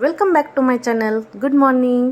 Welcome back to my channel good morning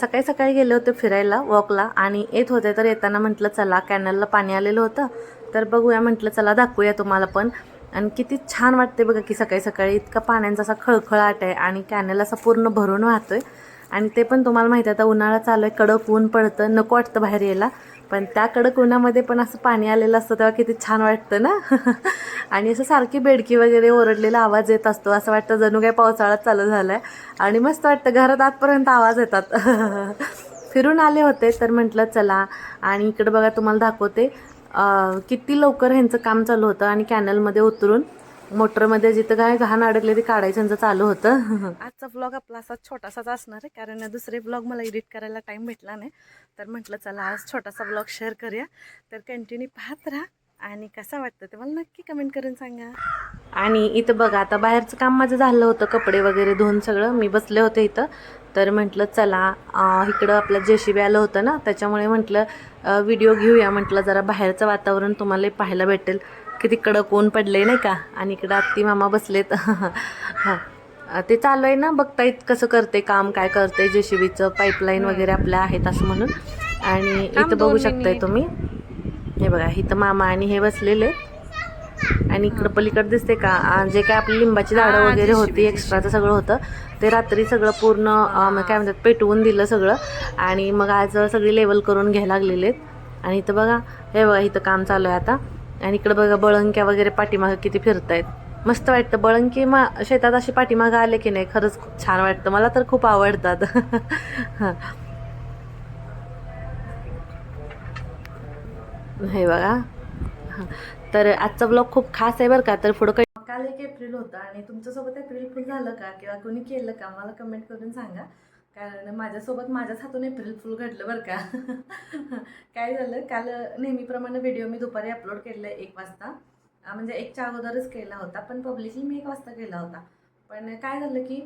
सकाळी सकाळी गेले होते फिरायला वॉकला आणि येत होते तर येताना म्हटलं चला कॅनलला पाणी आलेलं होतं. तर बघूया म्हटलं चला दाखवूया तुम्हाला पण. आणि किती छान वाटते बघा की सकाळी सकाळी इतका पाण्यांचा असा खळखळाट आहे आणि कॅनल असा पूर्ण भरून वाहतो आहे आणि ते पण तुम्हाला माहिती आहे आता उन्हाळा चालू आहे कडक ऊन पडतं नको वाटतं बाहेर यायला. पण त्याकडं कुणामध्ये पण असं पाणी आलेलं असतं तेव्हा किती छान वाटतं ना? आणि असं सारखी बेडकी वगैरे ओरडलेला आवाज येत असतो असं वाटतं जणू काय पावसाळा चालू झाला आहे आणि मस्त वाटतं घरात आतपर्यंत आवाज येतात. फिरून आले होते तर म्हटलं चला. आणि इकडं बघा तुम्हाला दाखवते. किती लवकर ह्यांचं काम चालू होतं आणि कॅनलमध्ये उतरून मोटरमध्ये जिथं काय घाण अडकले ते काढायचं यांचं चालू होतं. आजचा ब्लॉग आपला असा छोटासाच असणार आहे कारण दुसरे ब्लॉग मला एडिट करायला टाईम भेटला नाही. तर म्हटलं चला आज छोटासा ब्लॉग शेअर करूया. तर कंटिन्यू पाहत राहा आणि कसा वाटतं ते मला नक्की कमेंट करून सांगा. आणि इथं बघा आता बाहेरचं काम माझं झालं होतं कपडे वगैरे धुवून सगळं. मी बसले होते इथं. तर म्हटलं चला इकडं आपलं जेशीबी आलं होतं ना त्याच्यामुळे म्हटलं व्हिडिओ घेऊया. म्हटलं जरा बाहेरचं वातावरण तुम्हाला पाहायला भेटेल. किती कडक ऊन पडले नाही का? आणि इकडं आत्ती मामा बसलेत. हां. ते चालू आहे ना? बघता येत कसं करते काम काय करते जेसीबीचं पाईपलाईन वगैरे आपल्या आहेत असं म्हणून. आणि इथं बघू शकताय तुम्ही. हे बघा इथं मामा आणि हे बसलेले. आणि इकडं पलीकडे दिसते का? जे काय आपली लिंबाची झाडं वगैरे होती एक्स्ट्राचं सगळं होतं. ते रात्री सगळं पूर्ण काय म्हणतात पेटवून दिलं सगळं. आणि मग आज सगळी लेवल करून घ्यायला लागलेले आहेत. आणि इथं बघा हे बघा इथं काम चालू आहे आता. आणि इकडं बघा बळंक्या वगैरे पाठीमागं किती फिरतायत. मस्त वाटतं. बळंकी मा शेतात अशी पाठीमागं आले की नाही खरंच खूप छान वाटतं. मला तर खूप आवडतात. हां. हे बघा. हां. तर आजचा ब्लॉग खूप खास आहे बरं का तर पुढं काही काल एक एप्रिल होता आणि तुमच्यासोबत एप्रिल फुल झालं का? किंवा कोणी केलं का? मला कमेंट करून सांगा. कारण माझ्यासोबत माझ्याच हातून एप्रिल फुल घडलं बरं का. काय झालं काल नेहमीप्रमाणे व्हिडिओ मी दुपारी अपलोड केलेला आहे एक वाजता. म्हणजे एकच्या अगोदरच केला होता पण पब्लिकली मी एक वाजता केला होता. पण काय झालं की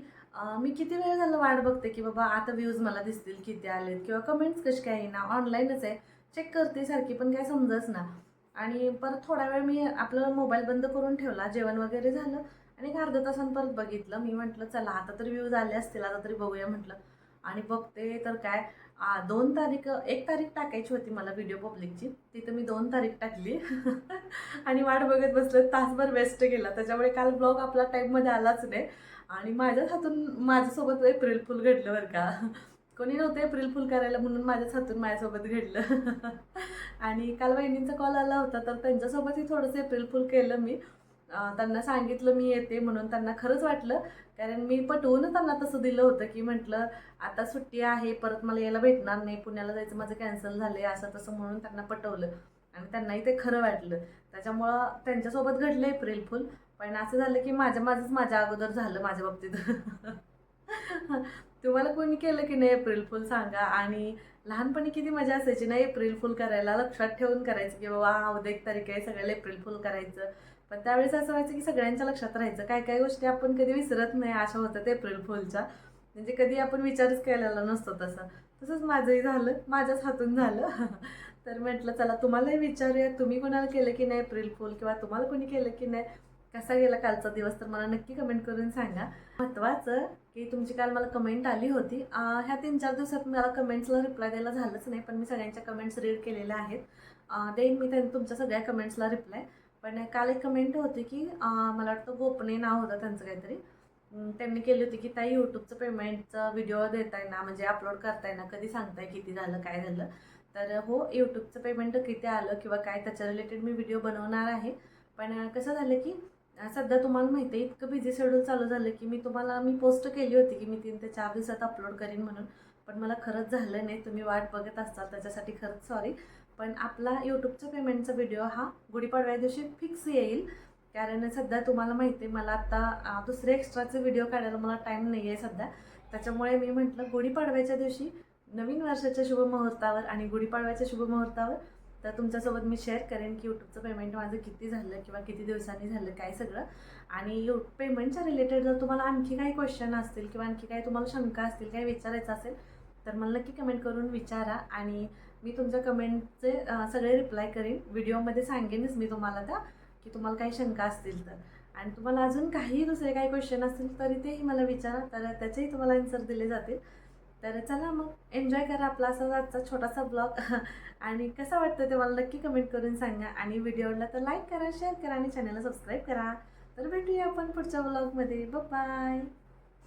मी किती वेळ झालं वाट बघते की बाबा आता व्ह्यूज मला दिसतील किती आलेत किंवा कमेंट्स कशी काय येईना ऑनलाईनच आहे चेक करते सारखी पण काय समजच ना. आणि परत थोडा वेळ मी आपला मोबाईल बंद करून ठेवला जेवण वगैरे झालं आणि एक अर्धा तासान परत बघितलं. मी म्हटलं चला आता तर व्ह्यूज आले असतील आता तरी बघूया म्हटलं. आणि बघते तर काय दोन तारीख एक तारीख टाकायची होती मला व्हिडिओ पब्लिकची तिथं मी दोन तारीख टाकली. आणि वाट बघत बसलं तासभर वेस्ट गेला त्याच्यामुळे काल ब्लॉग आपला टाईममध्ये आलाच नाही. आणि माझ्याच हातून माझ्यासोबत एप्रिल फुल घडलं बरं का. कोणी नव्हतं एप्रिल फुल करायला म्हणून माझ्याच हातून माझ्यासोबत घडलं. आणि काल वहिनींचा कॉल आला होता तर त्यांच्यासोबतही थोडंसं एप्रिल फुल केलं मी. त्यांना सांगितलं मी येते म्हणून त्यांना खरंच वाटलं. कारण मी पटवूनच त्यांना तसं दिलं होतं की म्हटलं आता सुट्टी आहे परत मला यायला भेटणार नाही पुण्याला जायचं माझं कॅन्सल झालं आहे असं तसं म्हणून त्यांना पटवलं. आणि त्यांनाही ते खरं वाटलं. त्याच्यामुळं त्यांच्यासोबत घडलं एप्रिल फुल. पण असं झालं की माझ्या माझंच माझ्या अगोदर झालं माझ्या बाबतीत. तुम्हाला कोणी केलं की नाही एप्रिल फुल सांगा? आणि लहानपणी किती मजा असायची ना एप्रिल फुल करायला? लक्षात ठेवून करायचं की बाबा हा उद्या एक तारीख आहे सगळ्याला एप्रिल फुल करायचं. पण त्यावेळेस असं व्हायचं की सगळ्यांच्या लक्षात राहायचं. काय काय गोष्टी आपण कधी विसरत नाही अशा होतात एप्रिल फुलच्या म्हणजे कधी आपण विचारच केलेला नसतो तसं. तसंच माझंही झालं. माझ्याच हातून झालं. तर म्हटलं चला तुम्हालाही विचारूया. तुम्ही कोणाला केलं की नाही एप्रिल फुल किंवा तुम्हाला कोणी केलं की नाही? कसा गेला कालचा दिवस? तर मला नक्की कमेंट करून सांगा. महत्त्वाचं की तुमची काल मला कमेंट आली होती. ह्या तीन चार दिवसात मला कमेंट्सला रिप्लाय द्यायला झालंच नाही पण मी सगळ्यांच्या कमेंट्स रीड केलेल्या आहेत. देईन मी त्यांनी तुमच्या सगळ्या कमेंट्सला रिप्लाय पण काल एक कमेंट होती की मला वाटतं गोपने नाव होतं त्यांचं काहीतरी. त्यांनी केली होती की ताई यूट्यूबचं पेमेंटचं व्हिडिओ देताय ना म्हणजे अपलोड करताय ना कधी सांगताय किती झालं काय झालं? तर हो यूट्यूबचं पेमेंट किती आलं किंवा काय त्याच्या रिलेटेड मी व्हिडिओ बनवणार आहे. पण कसं झालं की सध्या तुम्हाला माहिती आहे इतकं बिझी शेड्यूल चालू झालं की मी तुम्हाला मी पोस्ट केली होती की मी तीन ते चार दिवसात अपलोड करीन म्हणून. पण मला खरंच झालं नाही. तुम्ही वाट बघत असताल त्याच्यासाठी खरंच सॉरी पण आपला यूट्यूबचा पेमेंटचा व्हिडिओ हा गुढीपाडव्या दिवशी फिक्स येईल. कारण सध्या तुम्हाला माहिती आहे मला आता दुसरे एक्स्ट्राचे व्हिडिओ काढायला मला टाईम नाही आहे सध्या. त्याच्यामुळे मी म्हटलं गुढीपाडव्याच्या दिवशी नवीन वर्षाच्या शुभमुहूर्तावर आणि गुढीपाडव्याच्या शुभमुहूर्तावर तर तुमच्यासोबत मी शेअर करेन की यूट्यूबचं पेमेंट माझं किती झालं किंवा किती दिवसांनी झालं काय सगळं. आणि यू पेमेंटच्या रिलेटेड जर तुम्हाला आणखी काही क्वेश्चन असतील किंवा आणखी काही तुम्हाला शंका असतील काही विचारायचं असेल तर मला नक्की कमेंट करून विचारा आणि मी तुमच्या कमेंटचे सगळे रिप्लाय करेन. व्हिडिओमध्ये सांगेनच मी तुम्हाला त्या की तुम्हाला काही शंका असतील तर. आणि तुम्हाला अजून काही दुसरे काही क्वेश्चन असतील तरी तेही मला विचारा. तर त्याचेही तुम्हाला आन्सर दिले जातील. तर चला मग एन्जॉय करा आपला असा आजचा छोटासा ब्लॉग आणि कसा वाटतं ते मला नक्की कमेंट करून सांगा. आणि व्हिडिओ आवडला तर लाईक करा शेअर करा आणि चॅनलला सबस्क्राईब करा. तर भेटूया आपण पुढच्या ब्लॉगमध्ये बाय